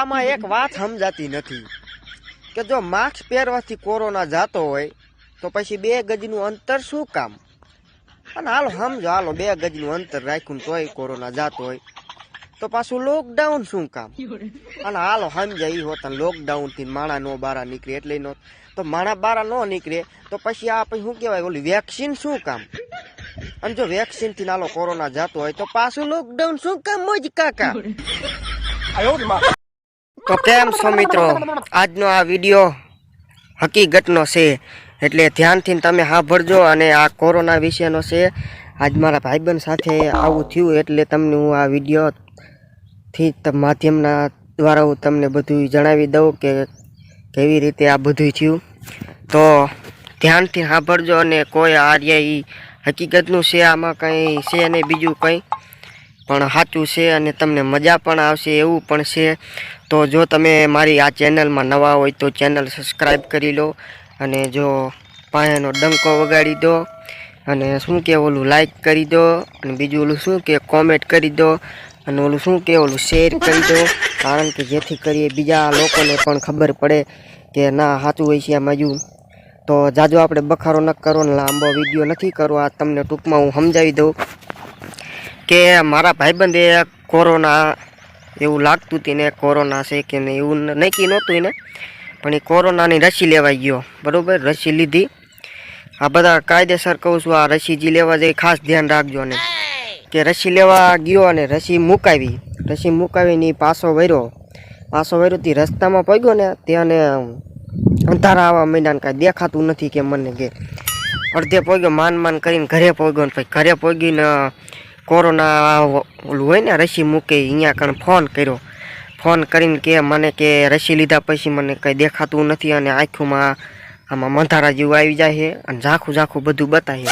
આમાં એક વાત સમજાતી નથી કે જો માસ્ક પહેરવાથી કોરોના જાતો હોય, તો પછી બે ગજનું અંતર શું કામ? અને હાલો સમજો, હાલો બે ગજનું અંતર રાખ્યું તોય કોરોના જાતો હોય, તો પાછું લોકડાઉન શું કામ? અને હાલો સમજાય હોત લોકડાઉનથી માણા નો બારા નીકળે, એટલે નો તો માણા બારા નો નીકળે, તો પછી આ પછી શું કહેવાય? ઓલી વેક્સિન શું કામ? અને જો વેક્સિનથી નાલો કોરોના જાતો હોય, તો પાછું લોકડાઉન શું કામ મોજ કાકા? તો કેમ છો મિત્રો? આજનો આ વીડિયો હકીકતનો છે. એટલે ધ્યાનથી તમે સાંભળજો અને આ કોરોના વિશેનો છે. આજ મારા ભાઈબંધ સાથે આવું થયું એટલે તમને હું આ વિડીયોથી માધ્યમના દ્વારા હું તમને બધું જણાવી દઉં કે કેવી રીતે આ બધું થયું. તો ધ્યાનથી સાંભળજો અને કોઈ આર્ય હકીકતનું છે, આમાં કંઈ છે નહીં, બીજું કંઈ. પણ સાચું છે અને તમને મજા પણ આવશે, એવું પણ છે. તો જો તમે મારી આ ચેનલમાં નવા હોય તો ચેનલ સબસ્ક્રાઈબ કરી લો અને જો પાયાનો ડંકો વગાડી દો અને શું કે ઓલું લાઈક કરી દો અને બીજું ઓલું શું કે કોમેન્ટ કરી દો અને ઓલું શું કે ઓલું શેર કરી દો. કારણ કે જેથી કરીએ બીજા લોકોને પણ ખબર પડે કે ના, સાચું હોય છે મજુ તો જાજો આપણે બખારો ન કરો ને લાંબો વીડિયો નથી કરવો આ તમને ટૂંકમાં હું સમજાવી દઉં. કે મારા ભાઈબંધે કોરોના એવું લાગતું હતું ને, કોરોના છે કે નહીં એવું નક્કી નહોતું એને. પણ એ કોરોનાની રસી લેવાઈ ગયો. બરાબર? રસી લીધી. આ બધા કાયદેસર કહું છું, આ રસી જે લેવા જઈ ખાસ ધ્યાન રાખજો ને. કે રસી લેવા ગયો અને રસી મુકાવી. રસી મુકાવીને પાછો વર્યો પાછો વર્યો તે રસ્તામાં પગ્યો ને ત્યાંને અંધારા આવવા માંડ્યા કાંઈ દેખાતું નથી કે મને કે. અડધે પગ્યો, માન માન કરીને ઘરે પગ્યો ને પછી ઘરે પગીને કોરોના ઓલું હોય ને, રસી મૂકે અહીંયા કણ ફોન કર્યો. ફોન કરીને કે મને કે રસી લીધા પછી મને કંઈ દેખાતું નથી અને આંખોમાં આમાં મંધારા જેવું આવી જાય છે અને ઝાખું ઝાખું બધું બતાવે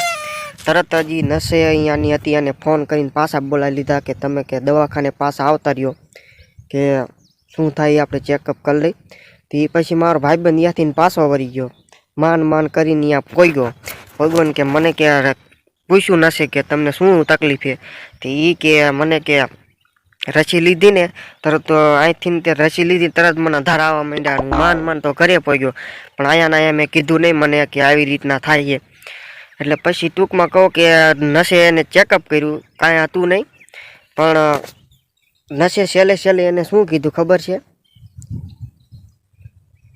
તરત જ નશે અહીંયાની હતી અને ફોન કરીને પાછા બોલાવી લીધા કે તમે કે દવાખાને પાછા આવતા રહ્યો. કે શું થાય આપણે ચેકઅપ કરી લઈ. તે પછી મારો ભાઈબંધ ત્યાંથી પાછો વળી ગયો. માન માન કરીને અહીંયા પોગ્યો ભગવાન કે મને કે પૂછ્યું નશે કે તમને શું તકલીફ છે? તો એ કે મને કે રસી લીધી ને, તરત અહીંથી તે રસી લીધી, તરત મને ધરાવવા માંડ્યા માન માન તો ઘરે પહોંચ્યો પણ અહીંયા ને અહીંયા મેં કીધું નહીં મને કે આવી રીતના થાય છે. એટલે પછી ટૂંકમાં કહો કે નશે એને ચેકઅપ કર્યું, કાંઈ હતું નહીં. પણ નશે છેલ્લે છેલ્લે એને શું કીધું ખબર છે?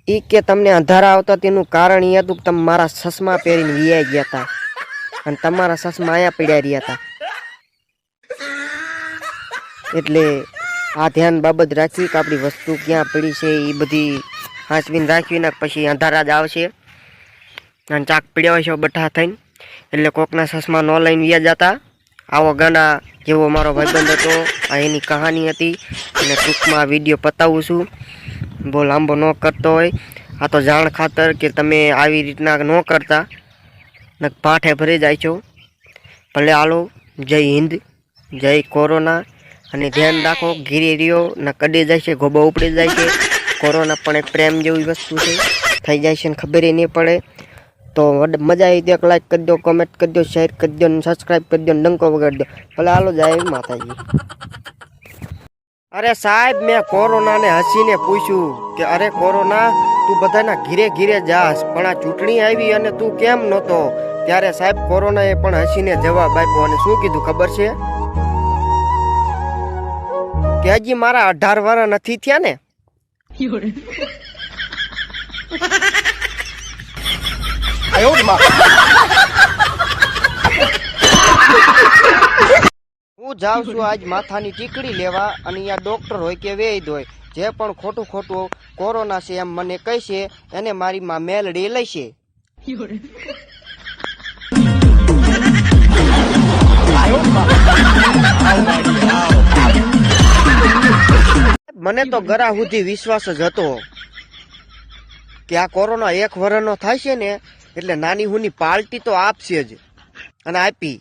એ કે તમને અંધારા આવતા તેનું કારણ એ હતું કે તમે મારા ચશ્મા પહેરીને વિયાઈ ગયા હતા અને તમારા સસમાં અહીંયા પડ્યા રહ્યા હતા. એટલે આ ધ્યાન બાબત રાખવી કે આપણી વસ્તુ ક્યાં પડી છે એ બધી હાંચવીને રાખવી, ને પછી અંધારા જ આવશે. અને ચાક પીડ્યા હોય છે બઠા થઈને. એટલે કોકના સસમાં ન લઈને વ્યા જતા. આવો ગાના જેવો મારો ભાઈબંધ હતો, આ એની કહાની હતી. અને ટૂંકમાં વીડિયો પતાવું છું. બહુ લાંબો ન કરતો હોય. આ તો જાણ ખાતર કે તમે આવી રીતના ન કરતા. ને પાઠે ભરી જાય છો. ભલે હાલો જય હિન્દ, જય કોરોના, અને ધ્યાન રાખો, ઘીરી રહ્યો ને કડી જાય છે ગોબો ઉપડી જાય છે. કોરોના પણ એક પ્રેમ જેવી વસ્તુ છે. થઈ જાય છે ને ખબર નહીં પડે. તો મજા આવી તો એક લાઈક કરી દો કોમેન્ટ કરી દો શેર કરી દો ને સબસ્ક્રાઈબ કરી દો ડંકો વગાડી દો ભલે હાલો જાય માતાજી. અરે સાહેબ, મેં કોરોનાને હસીને પૂછ્યું કે, અરે કોરોના, તું બધાના ઘીરે ઘીરે જાસ પણ આ ચૂંટણી આવી અને તું કેમ નહોતો? ત્યારે સાહેબ કોરોનાએ પણ હસીને જવાબ આપ્યો અને શું કીધું ખબર છે? કે હજી મારા અઢાર વર્ષ નથી થયા ને? હું જાઉં છું આજ માથાની ટીકડી લેવા અને અહીંયા ડોક્ટર હોય કે વેદ હોય જે પણ ખોટું ખોટું કોરોના છે એમ મને કહેશે એને મારી માં મેલડી લઈશે. મને તો ગરા સુધી વિશ્વાસ જ હતો કે આ કોરોના એક વર્ષનો છે ને, એટલે નાની હુની પાર્ટી તો આપશે જ અને આપી.